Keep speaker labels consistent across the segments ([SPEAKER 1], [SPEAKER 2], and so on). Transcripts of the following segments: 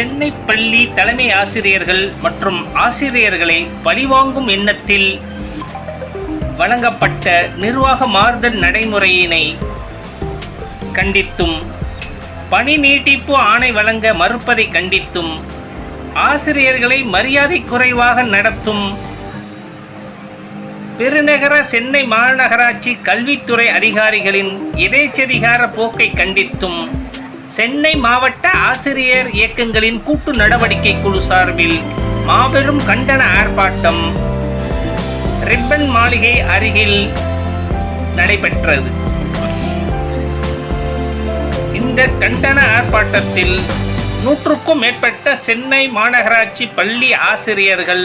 [SPEAKER 1] சென்னை பள்ளி தலைமை ஆசிரியர்கள் மற்றும் ஆசிரியர்களை பழிவாங்கும் எண்ணத்தில் வழங்கப்பட்ட நிர்வாக மாறுதல் நடைமுறையினை கண்டித்தும் பணி நீட்டிப்பு ஆணை வழங்க மறுப்பதை கண்டித்தும் ஆசிரியர்களை மரியாதை குறைவாக நடத்தும் பெருநகர சென்னை மாநகராட்சி கல்வித்துறை அதிகாரிகளின் எதேச்சதிகார போக்கை கண்டித்தும் சென்னை மாவட்ட ஆசிரியர் இயக்கங்களின் கூட்டு நடவடிக்கை குழு சார்பில் மாபெரும் கண்டன ஆர்ப்பாட்டம் ரிப்பன் மாளிகை அருகில் நடைபெற்றது. இந்த கண்டன ஆர்ப்பாட்டத்தில் நூற்றுக்கும் மேற்பட்ட சென்னை மாநகராட்சி பள்ளி ஆசிரியர்கள்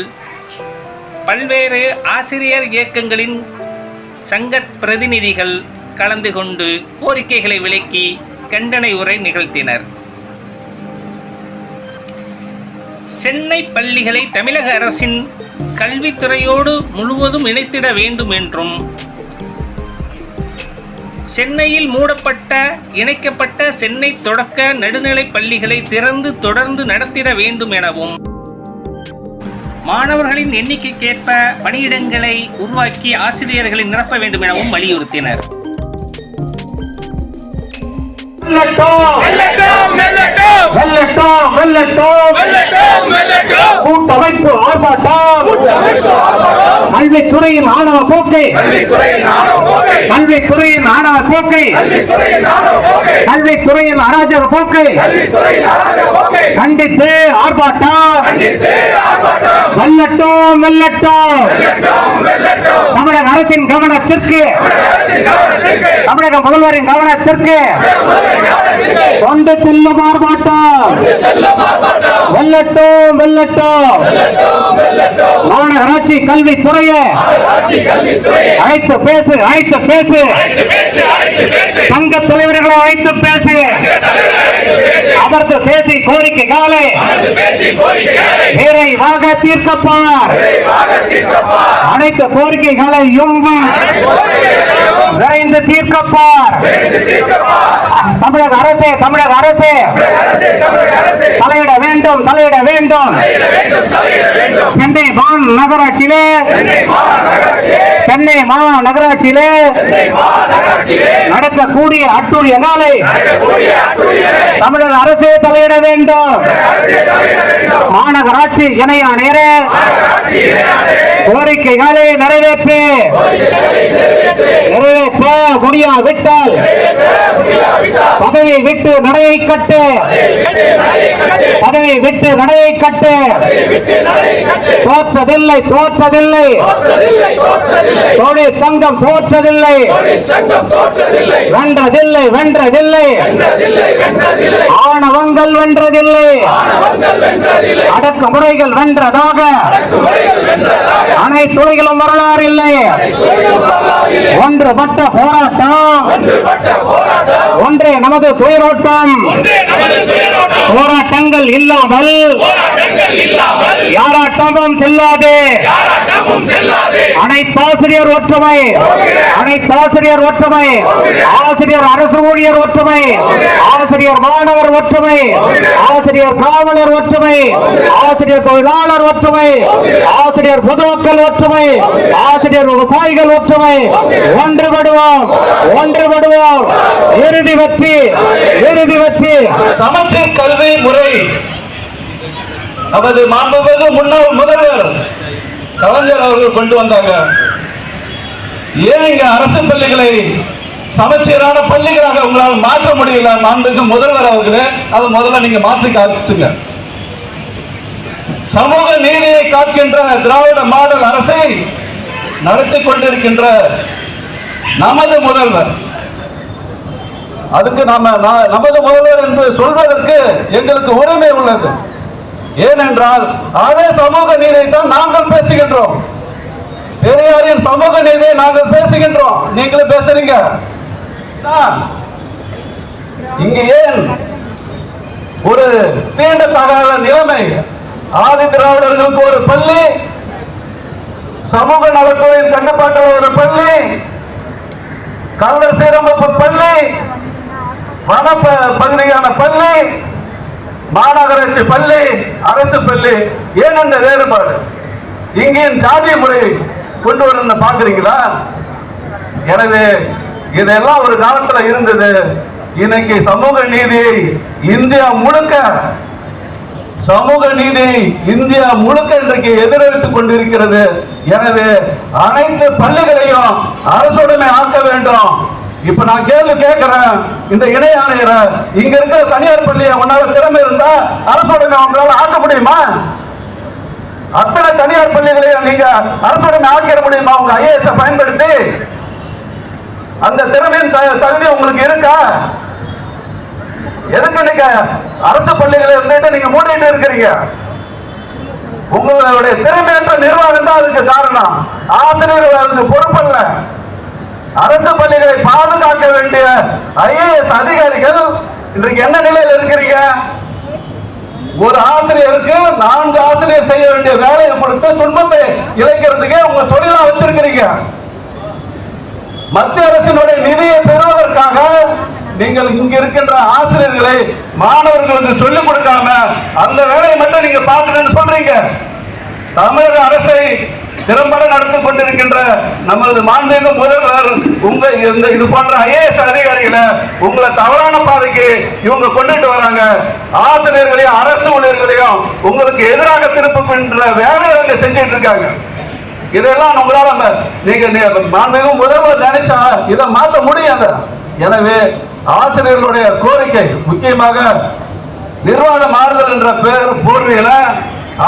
[SPEAKER 1] பல்வேறு ஆசிரியர் இயக்கங்களின் சங்க பிரதிநிதிகள் கலந்து கொண்டு கோரிக்கைகளை விளக்கி கண்டனை உரை நிகழ்த்தினர். சென்னை பள்ளிகளை தமிழக அரசின் கல்வித்துறையோடு முழுவதும் இணைத்திட வேண்டும் என்றும் சென்னையில் மூடப்பட்ட இணைக்கப்பட்ட சென்னை தொடக்க நடுநிலை பள்ளிகளை திறந்து தொடர்ந்து நடத்திட வேண்டும் எனவும் மாணவர்களின் எண்ணிக்கைக்கேற்ப பணியிடங்களை உருவாக்கி ஆசிரியர்களை நிரப்ப வேண்டும் எனவும் வலியுறுத்தினர்.
[SPEAKER 2] கூட்டமைப்பு ஆர்ப்பாட்டம். கல்வித்துறையின் ஆணவ போக்கை.
[SPEAKER 3] கல்வித்துறையின் ஆணவ போக்கை.
[SPEAKER 2] கல்வித்துறையின் அராஜக போக்கை. கண்டித்து ஆர்ப்பாட்டம். வெல்லட்டும் வெல்லட்டும். தமிழக அரசின் கவனத்திற்கு. தமிழக முதல்வரின் கவனத்திற்கு. கொண்டு செல்லும் ஆர்ப்பாட்டம். வெல்லட்டும் வெல்லட்டும். மாநகராட்சி கல்வித்துறையை
[SPEAKER 3] ஆட்சி கல்வித்துறையை
[SPEAKER 2] அழைத்து பேசு அழைத்து பேசு. சங்க தலைவர்களை அழைத்து பேசு.
[SPEAKER 3] அழைத்து
[SPEAKER 2] அமர்ந்து பேசி
[SPEAKER 3] கோரிக்கை காலை.
[SPEAKER 2] விரைவாக தீர்க்கப்பார் அனைத்து கோரிக்கைகளையும் விரைந்து தீர்க்கப்பார் தமிழக அரசு தமிழக அரசு
[SPEAKER 3] அரசே தமிழக அரசே
[SPEAKER 2] தலையிட வேண்டும் தலையிட வேண்டும். சென்னை
[SPEAKER 3] சென்னை மாநகராட்சியே
[SPEAKER 2] சென்னை
[SPEAKER 3] சென்னை மாநகராட்சியிலே
[SPEAKER 2] நடக்கக்கூடிய அட்டுழியங்களை தமிழக அரசே தலையிட வேண்டும். மாநகராட்சி இணைய நேர கோரிக்கைகளை நிறைவேற்று. நிறைவேற்ற. முடியாவிட்டால்
[SPEAKER 3] முடியாவிட்டால்
[SPEAKER 2] பதவி விட்டு நடையை கட்டு.
[SPEAKER 3] விட்டு நடையை கட்டு.
[SPEAKER 2] பதவி விட்டு நடையை கட்டு.
[SPEAKER 3] விட்டு நடையை கட்டு.
[SPEAKER 2] தோற்றதில்லை தோற்றதில்லை.
[SPEAKER 3] தொழிற்சங்கம் தோற்றதில்லை.
[SPEAKER 2] வென்றதில்லை வென்றதில்லை. ஆணவங்கள் வென்றதில்லை. அடக்குமுறைகள் வென்றதாக. அனைத்துறைகளும் வரலாறு இல்லை ஒன்றுபட்ட போராட்டம். ஒன்றே நமது துயரோட்டம் போராட்டங்கள் இல்லாமல் யாராட்டமும் செல்லாது.
[SPEAKER 3] யாராட்டமும் செல்லாது.
[SPEAKER 2] அனைத்து ஆசிரியர் ஒற்றுமை. அனைத்து ஆசிரியர் ஒற்றுமை. ஆசிரியர் அரசு ஊழியர் ஒற்றுமை. ஆசிரியர் மாணவர் ஒற்றுமை. ஆசிரியர் காவலர் ஒற்றுமை. ஆசிரியர் தொழிலாளர் ஒற்றுமை. ஆசிரியர் பொதுமக்கள் ஒற்றுமை. ஆசிரியர் விவசாயிகள் ஒற்றுமை. ஒன்றுபடுவோம். ஒன்றுபடுவோம். இறுதி வெற்றி இறுதி வெற்றி.
[SPEAKER 4] சமச்சீர் கல்வி முறை. நமது மாண்புமிகு முன்னாள் முதல்வர் கலைஞர் அவர்கள் கொண்டு வந்தாங்க. ஏன் இங்க அரசு பள்ளிகளை சமச்சீரான பள்ளிகளாக உங்களால் மாற்ற முடியல? மாண்புமிகு முதல்வர் அவர்களே அதை முதல்ல நீங்க மாற்றி காத்துங்க. சமூக நீதியை காக்கின்ற திராவிட மாடல் அரசை நடத்தி கொண்டிருக்கின்ற நமது முதல்வர் அதுக்கு நாம நமது முதல்வர் என்று சொல்வதற்கு எங்களுக்கு உரிமை உள்ளது. ஏனென்றால் அதே சமூக நீதியை தான் நாங்கள் பேசுகின்றோம். பெரியாரின் சமூக நீதியை நாங்கள் பேசுகின்றோம். நீங்களும் பேசுறீங்க. இங்கு ஏன் ஒரு தீண்டத்தகாத நிலைமை? ஆதி திராவிடர்களுக்கு ஒரு பள்ளி சமூக நலத்துறையின் கட்டுப்பாட்டில் ஒரு பள்ளி கல்லர் சீரமைப்பு பள்ளி வன பகுதியான பள்ளி மாநகராட்சி பள்ளி அரசு பள்ளி ஏன் அந்த வேறுபாடு? இங்கேயும் ஜாதி முறை கொண்டு வரணும்னு பாக்குறீங்களா எனவே இதெல்லாம் ஒரு காலத்துல இருந்தது. இன்னைக்கு சமூக நீதி இந்தியா முழுக்க சமூக நீதி இந்தியா முழுக்க இன்றைக்கு எதிரொலித்துக் கொண்டிருக்கிறது. எனவே அனைத்து பள்ளிகளையும் அரசுடனே ஆக்க வேண்டும். இப்ப நான் கேள்வி கேட்கிறேன். இந்த இணை ஆணையரை இங்க இருக்கிற தனியார் பள்ளியை உன்னால திறமை இருந்தா அரசுடைமை உங்களால ஆக்க முடியுமா? அத்தனை தனியார் பள்ளிகளையும் நீங்க அரசுடைமை ஆக்கிட முடியுமா? உங்க ஐஏஎஸ் பயன்படுத்தி? அந்த திறமையின் த- தகுதி உங்களுக்கு இருக்கா? எதுக்கு நீங்க அரசு பள்ளிகளை இருந்துட்டு நீங்க மூடிட்டு இருக்கிறீங்க? உங்களுடைய திறமையற்ற நிர்வாகம் தான் அதுக்கு காரணம். ஆசிரியர்கள் அதுக்கு பொறுப்பல்ல. அரசு பள்ளிகளை பாதுகாக்க வேண்டிய ஐஏஎஸ் அதிகாரிகள் இன்றைக்கு என்ன நிலையில் இருக்கிறீங்க? ஒரு ஆசிரியருக்கு நான்கு ஆசிரியர் செய்ய வேண்டிய வேலையை கொடுத்து துன்பத்தை இழைக்கிறதுக்கே உங்க தொழிலா வச்சிருக்கிறீங்க. மத்திய அரசினுடைய நிதியை பெறுவதற்காக நீங்கள் இங்க இருக்கின்ற ஆசிரியர்களை மாணவர்களுக்கு சொல்லிக் கொடுக்காம அந்த வேலையை மட்டும் நீங்க பார்க்கணும்னு சொல்றீங்க. தமிழக அரசை திறம்பட நடத்தி கொண்டிருக்கின்ற நமது மாண்புமிகு முதல்வர் உங்க இந்த இது போன்ற ஐஏஎஸ் அதிகாரிகளை உங்களை தவறான பாதைக்கு இவங்க கொண்டுட்டு வராங்க. ஆசிரியர்களையும் அரசு ஊழியர்களையும் உங்களுக்கு எதிராக திருப்புகின்ற வேலையை செஞ்சுட்டு இருக்காங்க. இதெல்லாம் உங்களால நீங்க மாண்புமிகு முதல்வர் நினைச்சா இதை மாற்ற முடியாது. எனவே ஆசிரியர்களுடைய கோரிக்கை முக்கியமாக நிர்வாக மாறுதல் என்ற பேர் போர்வையில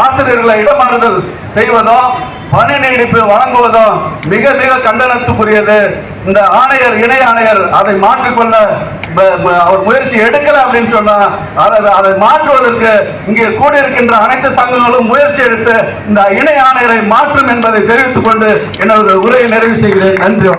[SPEAKER 4] ஆசிரியர்களை இடமாறுதல் செய்வதும் பணி நீடிப்பு வழங்குவதும் மிக மிக கண்டனத்துக்குரியது. இந்த ஆணையர் இணை ஆணையர் அதை மாற்றிக்கொள்ள அவர் முயற்சி எடுக்கல அப்படின்னு சொன்னா அதை அதை மாற்றுவதற்கு இங்கே கூடியிருக்கின்ற அனைத்து சங்கங்களும் முயற்சி எடுத்து இந்த இணை ஆணையரை மாற்றும் என்பதை தெரிவித்துக் கொண்டு எனது உரையை நிறைவு செய்கிறேன். நன்றி